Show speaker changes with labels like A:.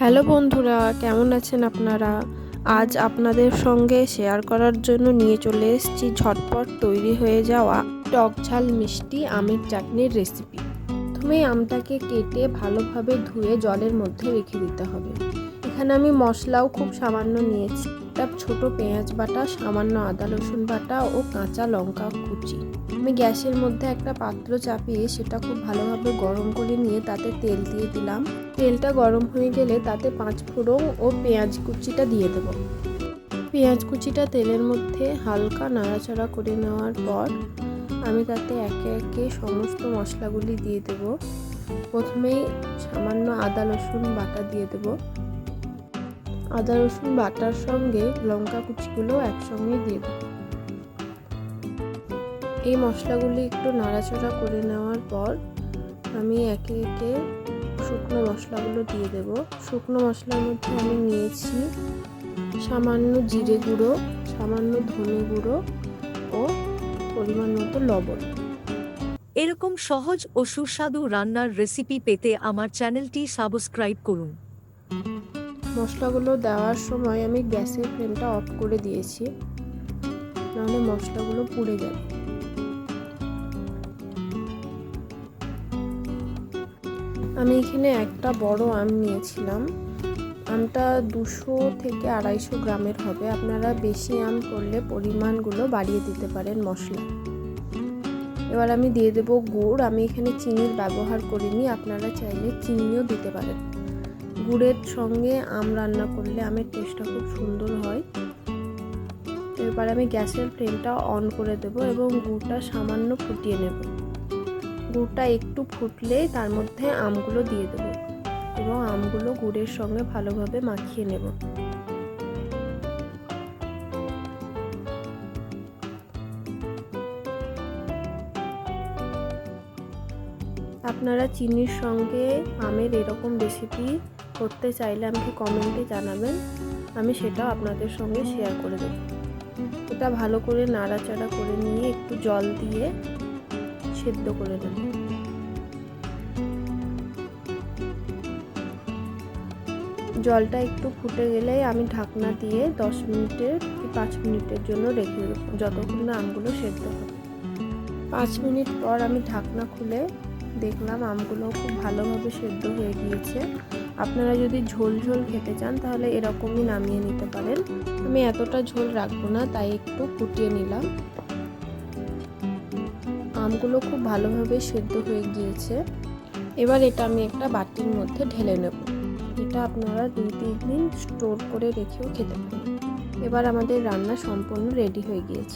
A: Hello বন্ধুরা, কেমন আছেন আপনারা? আজ আপনাদের সঙ্গে শেয়ার করার জন্য নিয়ে চলে এসেছি ঝটপট তৈরি হয়ে যাওয়া টক ঝাল মিষ্টি আমের চাটনির রেসিপি প্রথমে আমটাকে কেটে ভালোভাবে ধুয়ে জলের মধ্যে রেখে দিতে হবে। এখানে আমি মশলাও খুব সামান্য নিয়েছি। একটা ছোট পেঁয়াজ বাটা, সামান্য আদা, রসুন বাটা ও কাঁচা লঙ্কা কুচি। আমি গ্যাসের মধ্যে একটা পাত্র চাপিয়ে সেটা খুব ভালোভাবে গরম করে নিয়ে তাতে তেল দিয়ে দিলাম। তেলটা গরম হয়ে গেলে তাতে পাঁচ ফোড়ন ও পেঁয়াজ কুচিটা দিয়ে দেবো। পেঁয়াজ কুচিটা তেলের মধ্যে হালকা নাড়াচাড়া করে নেওয়ার পর আমি তাতে একে একে সমস্ত মশলাগুলি দিয়ে দেব। প্রথমেই সামান্য আদা, রসুন বাটা দিয়ে দেব। আদা, রসুন, বাটার সঙ্গে লঙ্কা কুচিগুলো একসঙ্গে দিয়ে দেবো এই মশলাগুলি একটু নাড়াচাড়া করে নেওয়ার পর আমি একে একে শুকনো মশলাগুলো দিয়ে দেব। শুকনো মশলার মধ্যে আমি নিয়েছি সামান্য জিরে গুঁড়ো, সামান্য ধনে গুঁড়ো ও পরিমাণ মতো লবণ।
B: এরকম সহজ ও সুস্বাদু রান্নার রেসিপি পেতে আমার চ্যানেলটি সাবস্ক্রাইব করুন।
A: মশলাগুলো দেওয়ার সময় আমি গ্যাসের ফ্লেমটা অফ করে দিয়েছি। নাহলে মশলাগুলো পুড়ে যাবে। আমি এখানে একটা বড় আম নিয়েছিলাম। আমটা দুশো থেকে আড়াইশো গ্রামের হবে। আপনারা বেশি আম করলে পরিমাণগুলো বাড়িয়ে দিতে পারেন মশলা। এবার আমি দিয়ে দেবো গুড়। আমি এখানে চিনির ব্যবহার করিনি। আপনারা চাইলে চিনিও দিতে পারেন। গুড়ের সঙ্গে আম রান্না করলে আমের টেস্টটা খুব সুন্দর হয়। এবার আমি গ্যাসের ফ্লেমটা অন করে দেব এবং গুড়টা সামান্য ফুটিয়ে নেব। গুড়টা একটু ফুটলে তার মধ্যে আমগুলো দিয়ে দেবো এবং আমগুলো গুড়ের সঙ্গে ভালোভাবে মাখিয়ে নেব। আপনারা চিনির সঙ্গে আমের এরকম রেসিপি করতে চাইলে আমাকে কমেন্টে জানাবেন। আমি সেটাও আপনাদের সঙ্গে শেয়ার করে দেব। এটা ভালো করে নাড়াচাড়া করে নিয়ে একটু জল দিয়ে সেদ্ধ করে নেব। জলটা একটু ফুটে গেলে আমি ঢাকনা দিয়ে দশ মিনিটের কি পাঁচ মিনিটের জন্য রেখে দেবো, যতক্ষণ না আমগুলো সেদ্ধ হবে। পাঁচ মিনিট পর আমি ঢাকনা খুলে দেখলাম আমগুলো খুব ভালোভাবে সেদ্ধ হয়ে গিয়েছে। আপনারা যদি ঝোল ঝোল খেতে চান, তাহলে এরকমই নামিয়ে নিতে পারেন। আমি এতটা ঝোল রাখব না, তাই একটু ফুটিয়ে নিলাম। আমগুলো খুব ভালোভাবে সেদ্ধ হয়ে গিয়েছে। এবার এটা আমি একটা বাটির মধ্যে ঢেলে নেব। এটা আপনারা দুই, তিন দিন স্টোর করে রেখেও খেতে পারেন। এবার আমাদের রান্না সম্পূর্ণ রেডি হয়ে গিয়েছে।